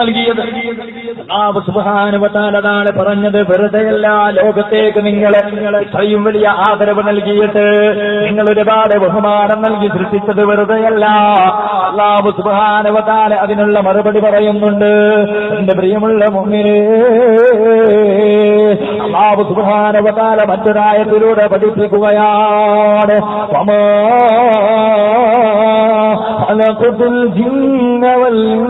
നൽകിയത്. സുബാനുപത്താലതാണ് പറഞ്ഞത് വെറുതെയല്ല ലോകത്തേക്ക് നിങ്ങൾ ഇത്രയും വലിയ ആദരവ് നൽകിയിട്ട് നിങ്ങൾ ഒരുപാട് ബഹുമാനം നൽകി സൃഷ്ടിച്ചത് വെറുതെയല്ല. അള്ളാഹു സുബാനുപത്താല അതിനുള്ള മറുപടി പറയുന്നുണ്ട്. എന്റെ പ്രിയമുള്ള മുമ്മിനെ അള്ളാഹു സുബാനുപത്താല മറ്റൊരായത്തിലൂടെ പഠിപ്പിക്കുകയാണ്. ജിന്നവല്ല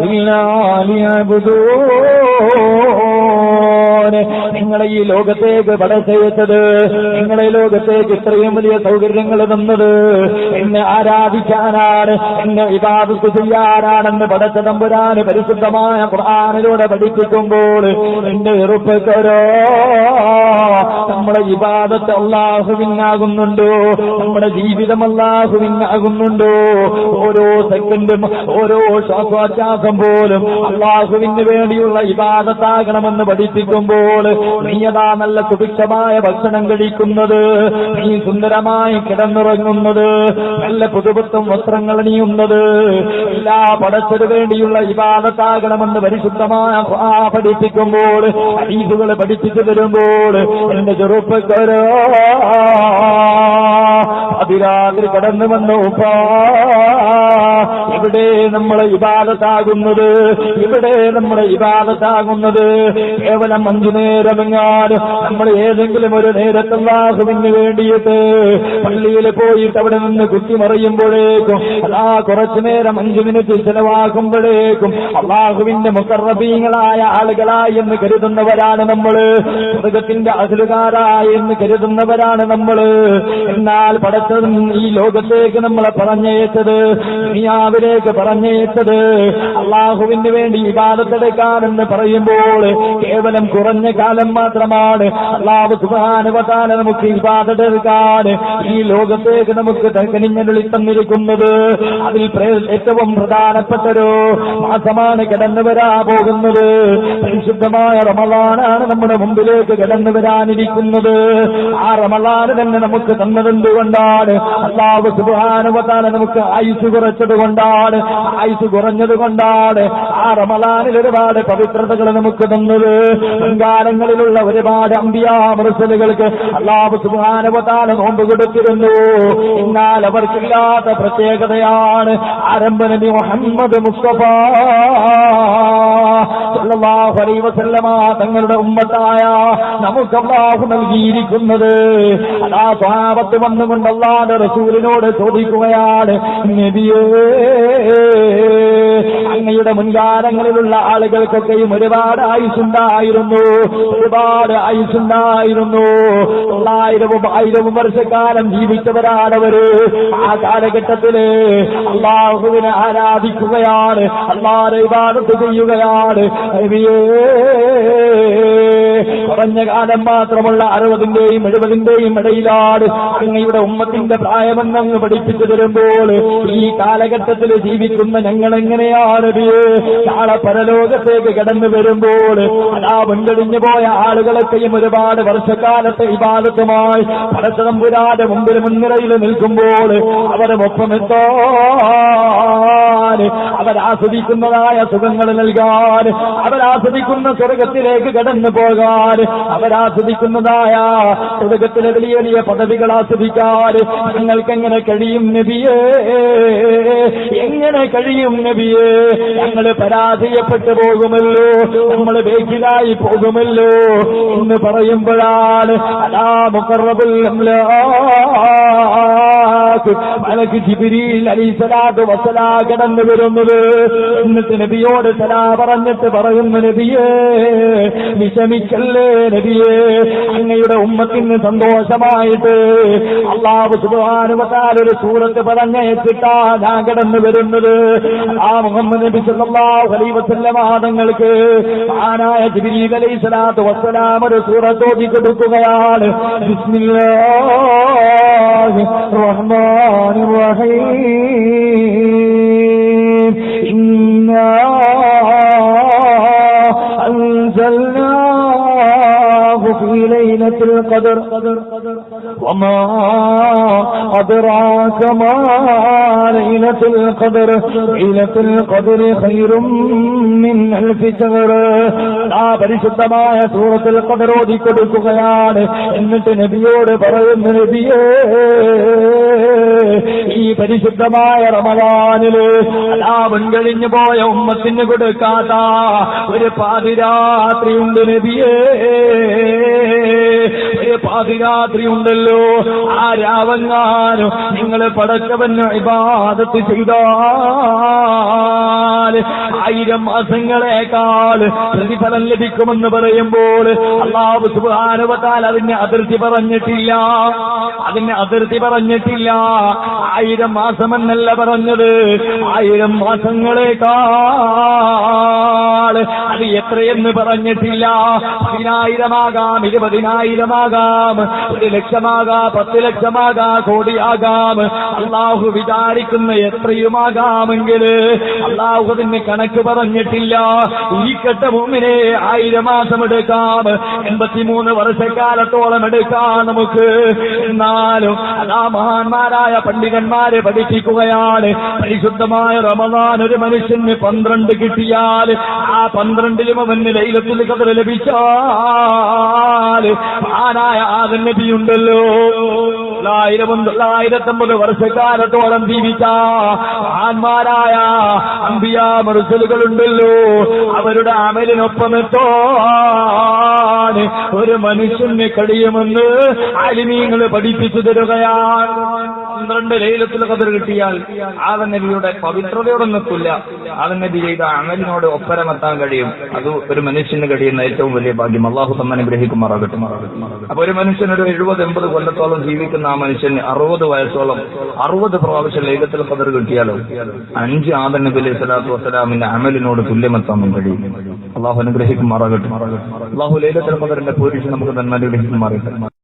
إلا ليعبدون നിങ്ങളെ ഈ ലോകത്തേക്ക് പടച്ചയച്ചത് നിങ്ങളെ ലോകത്തേക്ക് ഇത്രയും വലിയ സൗകര്യങ്ങൾ തന്നത് എന്നെ ആരാധിക്കാനാണ് എന്നെ വിവാദത്ത് ചെയ്യാനാണെന്ന് പടച്ച തമ്പുരാന് പരിശുദ്ധമായ ഖുർആാനിലൂടെ പഠിപ്പിക്കുമ്പോൾ എന്റെ വെറുപ്പക്കാരോ? നമ്മുടെ ഇബാദത്ത് അള്ളാഹുവിനാകുന്നുണ്ടോ നമ്മുടെ ജീവിതം അള്ളാഹുവിനാകുന്നുണ്ടോ ഓരോ സെക്കൻഡും ഓരോ ശ്വാസോച്ഛ്വാസം പോലും അള്ളാഹുവിന് വേണ്ടിയുള്ള ഇബാദത്താകണമെന്ന് പഠിപ്പിക്കുമ്പോൾ നീയതാ നല്ല സുഭിക്ഷമായ ഭക്ഷണം കഴിക്കുന്നത്. നീ സുന്ദരമായി കിടന്നുറങ്ങുന്നത്. നല്ല പുതുപുത്തും വസ്ത്രങ്ങൾ അണിയുന്നത്. എല്ലാ പടച്ചതു വേണ്ടിയുള്ള വിവാദത്താകണമെന്ന് പരിശുദ്ധമായ പഠിപ്പിക്കുമ്പോൾ ഹദീസുകൾ പഠിപ്പിച്ചു തരുമ്പോൾ എന്റെ ചെറുപ്പക്കാരോ അതിരാത്രി കടന്നു വന്നു ഇവിടെ നമ്മളെ ഇബാദത്താകുന്നത്? ഇവിടെ നമ്മളെ ഇബാദത്താകുന്നത്? കേവലം അഞ്ചു നേരമെങ്ങാനും നമ്മൾ ഏതെങ്കിലും ഒരു നേരത്തല്ലാഹുവിന് വേണ്ടിയിട്ട് പള്ളിയിൽ പോയിട്ട് അവിടെ നിന്ന് കുത്തിമറിയുമ്പോഴേക്കും അതാ കുറച്ചു നേരം അഞ്ചു മിനിറ്റ് ചിലവാകുമ്പോഴേക്കും അള്ളാഹുവിന്റെ മുക്കറബീങ്ങളായ ആളുകളായി എന്ന് കരുതുന്നവരാണ് നമ്മൾ. മൃഗത്തിന്റെ അസുലുകാരായി എന്ന് കരുതുന്നവരാണ് നമ്മൾ. എന്നാൽ പടച്ചതും ഈ ലോകത്തേക്ക് നമ്മളെ പറഞ്ഞയച്ചത് ദുനിയാവിലേക്ക് പറഞ്ഞയച്ചത്. അള്ളാഹുവിന് വേണ്ടി ഇബാദത്തെടുക്കാനെന്ന് പറയുമ്പോൾ കേവലം കുറഞ്ഞ കാലം മാത്രമാണ് അള്ളാഹു സുബാനുവതാല നമുക്ക് ഇബാദത്തെടുക്കാൻ ഈ ലോകത്തേക്ക് നമുക്ക് കനിഞ്ഞൊളി തന്നിരിക്കുന്നത് അതിൽ ഏറ്റവും ഏറ്റവും പ്രധാനപ്പെട്ടൊരു മാസമാണ് കിടന്നു വരാ പോകുന്നത്. പരിശുദ്ധമായ റമളാനാണ് നമ്മുടെ മുമ്പിലേക്ക് കിടന്നു വരാനിരിക്കുന്നത്. ആ റമളാന് തന്നെ നമുക്ക് തന്നതെന്തുകൊണ്ടാണ് അള്ളാഹു സുബാനുവതാല നമുക്ക് ആയുസ് കുറച്ചത് കൊണ്ടാണ് ആയുസ് കുറഞ്ഞത് കൊണ്ടാണ് ആ റമലാനിൽ ഒരുപാട് പവിത്രതകൾ നമുക്ക് തന്നത്. മുൻകാലങ്ങളിലുള്ള ഒരുപാട് അമ്പിയാമൃസലുകൾക്ക് അള്ളാഹു സുബാനുവതാല നോമ്പ് കൊടുത്തിരുന്നു. എന്നാൽ അവർക്കില്ലാത്ത പ്രത്യേകതയാണ് ആരംഭനബി മുഹമ്മദ് മുസ്തഫ. തങ്ങളുടെ ഉമ്മത്തായ നമുക്ക് അള്ളാഹു നൽകിയിരിക്കുന്നത്. അതാ സ്വാപത്ത് വന്നുകൊണ്ട് അള്ളാന്റെ റസൂലിനോട് ചോദിക്കുകയാണ് നബിയേ അങ്ങയുടെ മുൻകാലങ്ങളിലുള്ള ആളുകൾക്കൊക്കെയും ഒരുപാട് ആയുസുണ്ടായിരുന്നു ഒരുപാട് ആയുസുണ്ടായിരുന്നു തൊള്ളായിരവും ആയിരവും വർഷക്കാലം ജീവിച്ചവരാണവര് ആ കാലഘട്ടത്തിൽ അള്ളാഹുവിനെ ആരാധിക്കുകയാണ്. അള്ളാഹ് ഇബാദത്ത് ചെയ്യുകയാണ്. കുറഞ്ഞ കാലം മാത്രമുള്ള അറുപതിന്റെയും എഴുപതിന്റെയും ഇടയിലാണ് നിങ്ങളുടെ ഉമ്മത്തിന്റെ പ്രായമെന്നങ്ങ് പഠിപ്പിച്ചു തരുമ്പോൾ ഈ കാലഘട്ടത്തിൽ ജീവിക്കുന്ന ഞങ്ങൾ എങ്ങനെയാണ്? നാളെ പരലോകത്തേക്ക് കടന്നു വരുമ്പോൾ അതാ മുൻകഴിഞ്ഞു പോയ ആളുകളൊക്കെയും ഒരുപാട് വർഷക്കാലത്തെ ഇബാദത്തുമായി പടച്ചതമ്പുരാന്റെ മുമ്പിൽ മുൻനിരയിൽ നിൽക്കുമ്പോൾ അവരെ ഒപ്പമെത്താൻ അവരാസ്വദിക്കുന്നതായ സുഖങ്ങൾ നൽകാൻ അവരാസ്വദിക്കുന്ന സ്വർഗത്തിലേക്ക് കടന്നു പോകാൻ അവരാസ്വദിക്കുന്നതായ സ്വർഗത്തിലെ വലിയ വലിയ പദവികൾ ആസ്വദിക്കാൻ. നിങ്ങൾക്ക് എങ്ങനെ കഴിയും നബിയേ? എങ്ങനെ കഴിയും നബിയേ? ഞങ്ങൾ പരാജയപ്പെട്ടു പോകുമല്ലോ നമ്മൾ ബേക്കിലായി പോകുമല്ലോ എന്ന് പറയുമ്പോഴാണ് അതാ മുഖറബുൽ മലക്ക് ജിബിരിയിൽ വസലാ കടന്നു വരുന്നത്. എന്നിട്ട് നബിയോട് സലാ പറഞ്ഞിട്ട് പറയുന്ന നബിയേ വിഷമിക്കല്ലേ നബിയേ? അങ്ങയുടെ ഉമ്മത്തിന് സന്തോഷമായിട്ട് അള്ളാഹു സുബാനുവത്താൽ ഒരു സൂറത്ത് പറഞ്ഞേറ്റിട്ടാ ഞാൻ കടന്നു വരുന്നത്. ആ മുഹമ്മദ് നബി സല്ലല്ലാഹു അലൈഹി വസല്ലമ തങ്ങൾക്ക് ആനായ ജിബ്രീൽ അലൈഹി സ്വലാത്തു വസ്സലാം ഒരു സൂറത്ത് ഓതി കൊടുക്കുകയാണ്. ബിസ്മില്ലാഹി റഹ്മാനിർ റഹീം ഇന്നാ أنزلناه في ليلة ليلة القدر وما أدراك ما ليلة القدر ليلة القدر خير من ألف شهر ആ പരിശുദ്ധമായ സൂറത്തിൽ ഖദർ ഓതിക്കൊടുക്കുകയാണ് എന്നിട്ട് നബിയോട് പറയുന്നു നബിയേ ഈ പരിശുദ്ധമായ റമദാനിൽ അലാപം കഴിഞ്ഞു പോയ ഉമ്മത്തിന് കൊടുക്കാത്ത ഒരു പാതിരാത്രി ഉണ്ട് നബിയേ. പാതിരാത്രി ഉണ്ടല്ലോ ആ രാവങ്ങാനും നിങ്ങൾ പടച്ചവന് ഇബാദത്ത് ചെയ്താൽ ആയിരം മാസങ്ങളെക്കാൾ പ്രതിഫലം ലഭിക്കുമെന്ന് പറയുമ്പോൾ അള്ളാഹു സുബാനുവത്താൽ അതിന്റെ അതിർത്തി പറഞ്ഞിട്ടില്ല. അതിന്റെ അതിർത്തി പറഞ്ഞിട്ടില്ല. ആയിരം മാസം എന്നല്ല പറഞ്ഞത്. ആയിരം മാസങ്ങളെക്കാൾ അത് എത്രയെന്ന് പറഞ്ഞിട്ടില്ല. പതിനായിരമാകാം ഇരുപതിനായിരമാകാം. ഒരു ലക്ഷമാകാം പത്ത് ലക്ഷമാകാം കോടിയാകാം. അള്ളാഹു വിചാരിക്കുന്ന എത്രയുമാകാമെങ്കിൽ അള്ളാഹു അതിന് കണക്ക് പറഞ്ഞിട്ടില്ല. ഇരിക്കട്ടെ മുമ്പിനെ ആയിരം മാസം എടുക്കാം. എൺപത്തിമൂന്ന് വർഷക്കാലത്തോളം എടുക്കാം നമുക്ക്. എന്നാലും അതാ മഹാന്മാരായ പണ്ഡിതന്മാരെ പഠിപ്പിക്കുകയാണ്. പരിശുദ്ധമായ റമദാൻ ഒരു മനുഷ്യന് പന്ത്രണ്ട് കിട്ടിയാൽ ആ പന്ത്രണ്ടിലും അവന് ലൈലത്തിൽ കഥ ലഭിച്ചാൽ ആനായ ആദൻ നബിയുണ്ടല്ലോ തൊള്ളായിരം തൊള്ളായിരത്തൊമ്പത് വർഷക്കാലത്തോളം ജീവിച്ച ആന്മാരായ അമ്പിയ മറുസലുകളുണ്ടല്ലോ. അവരുടെ അമലിനൊപ്പമെത്തോണ് ഒരു മനുഷ്യന് കഴിയുമെന്ന് അലിമീങ്ങൾ പഠിപ്പിച്ചു തരുകയാണ്. പന്ത്രണ്ട് ലൈലത്തിൽ കതിർ കിട്ടിയാൽ ആദൻ നബിയുടെ പവിത്രതയോടൊന്നെത്തില്ല ആദൻ നബി ചെയ്ത അമലിനോട് ഒപ്പരമെത്താൻ കഴിയും. അത് ഒരു മനുഷ്യന് കഴിയുന്ന ഏറ്റവും വലിയ ഭാഗ്യം. അള്ളാഹു തമ്മാൻ ഗ്രഹിക്കുമാറാകട്ടെ അപ്പൊ ഒരു മനുഷ്യൻ ഒരു എഴുപത് എൺപത് കൊല്ലത്തോളം ജീവിക്കുന്ന ആ മനുഷ്യന് അറുപത് വയസ്സോളം അറുപത് പ്രാവശ്യം ലൈലത്തിൽ പദർ കിട്ടിയാലോ അഞ്ച് ആദൻ നബി അലൈഹി സ്വലാത്തു വസ്സലാമിന്റെ അമലിനോട് തുല്യമെത്താൻ കഴിയും. അള്ളാഹു അനുഗ്രഹിക്കുമാറാകട്ടെ. അള്ളാഹു ലൈലത്തിൽ പദറിന്റെ പൂരിച്ച് നമുക്ക് നന്മ അനുഗ്രഹിക്കുമാറാകട്ടെ.